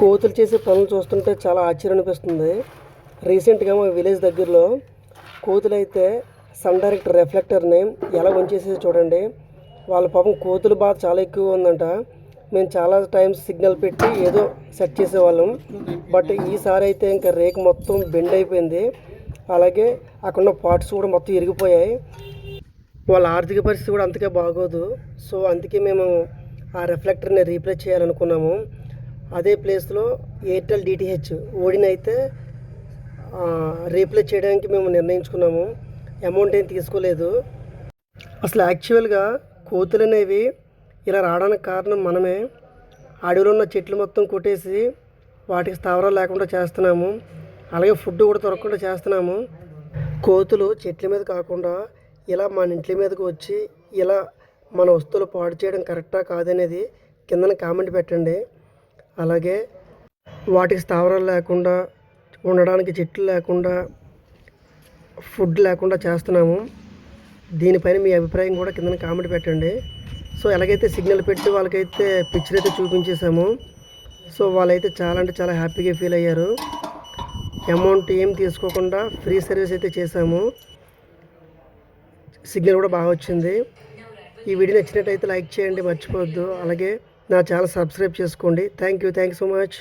కోతులు చేసే పనులు చూస్తుంటే చాలా ఆశ్చర్యం అనిపిస్తుంది. రీసెంట్గా మా విలేజ్ దగ్గరలో కోతులు అయితే సన్ డైరెక్ట్ రిఫ్లెక్టర్ని ఎలా వంచేసేది చూడండి. వాళ్ళ పాపం కోతుల బాధ చాలా ఎక్కువ ఉందంట. మేము చాలా టైమ్స్ సిగ్నల్ పెట్టి ఏదో సెట్ చేసేవాళ్ళం. బట్ ఈసారి అయితే ఇంకా రేక్ మొత్తం బెండ్ అయిపోయింది. అలాగే అక్కడ ఉన్న పార్ట్స్ కూడా మొత్తం ఇరిగిపోయాయి. వాళ్ళ ఆర్థిక పరిస్థితి కూడా అంతకే బాగోదు. సో అందుకే మేము ఆ రిఫ్లెక్టర్ని రీప్లేస్ చేయాలనుకున్నాము. అదే ప్లేస్లో ఎయిర్టెల్ డిటిహెచ్ ఓడినైతే రీప్లేస్ చేయడానికి మేము నిర్ణయించుకున్నాము. అమౌంట్ ఏం తీసుకోలేదు. అసలు యాక్చువల్గా కోతులు అనేవి ఇలా రావడానికి కారణం మనమే. అడవిలో ఉన్న చెట్లు మొత్తం కొట్టేసి వాటికి స్థావరాలు లేకుండా చేస్తున్నాము. అలాగే ఫుడ్ కూడా దొరకకుండా చేస్తున్నాము. కోతులు చెట్ల మీద కాకుండా ఇలా మన ఇంట్ల మీదకి వచ్చి ఇలా మన వస్తువులు పాడు చేయడం కరెక్టా కాదనేది కిందన కామెంట్ పెట్టండి. అలాగే వాటికి స్థావరాలు లేకుండా ఉండడానికి చెట్లు లేకుండా ఫుడ్ లేకుండా చేస్తున్నాము. దీనిపైన మీ అభిప్రాయం కూడా కింద కామెంట్ పెట్టండి. సో ఎలాగైతే సిగ్నల్ పెట్టి వాళ్ళకైతే పిక్చర్ అయితే చూపించేసాము సో వాళ్ళైతే చాలా అంటే చాలా హ్యాపీగా ఫీల్ అయ్యారు. అమౌంట్ ఏం తీసుకోకుండా ఫ్రీ సర్వీస్ అయితే చేసాము సిగ్నల్ కూడా బాగా వచ్చింది. ఈ వీడియో నచ్చినట్టయితే లైక్ చేయండి మర్చిపోవద్దు. అలాగే నా ఛానల్ సబ్స్క్రైబ్ చేసుకోండి. Thank you thank you so much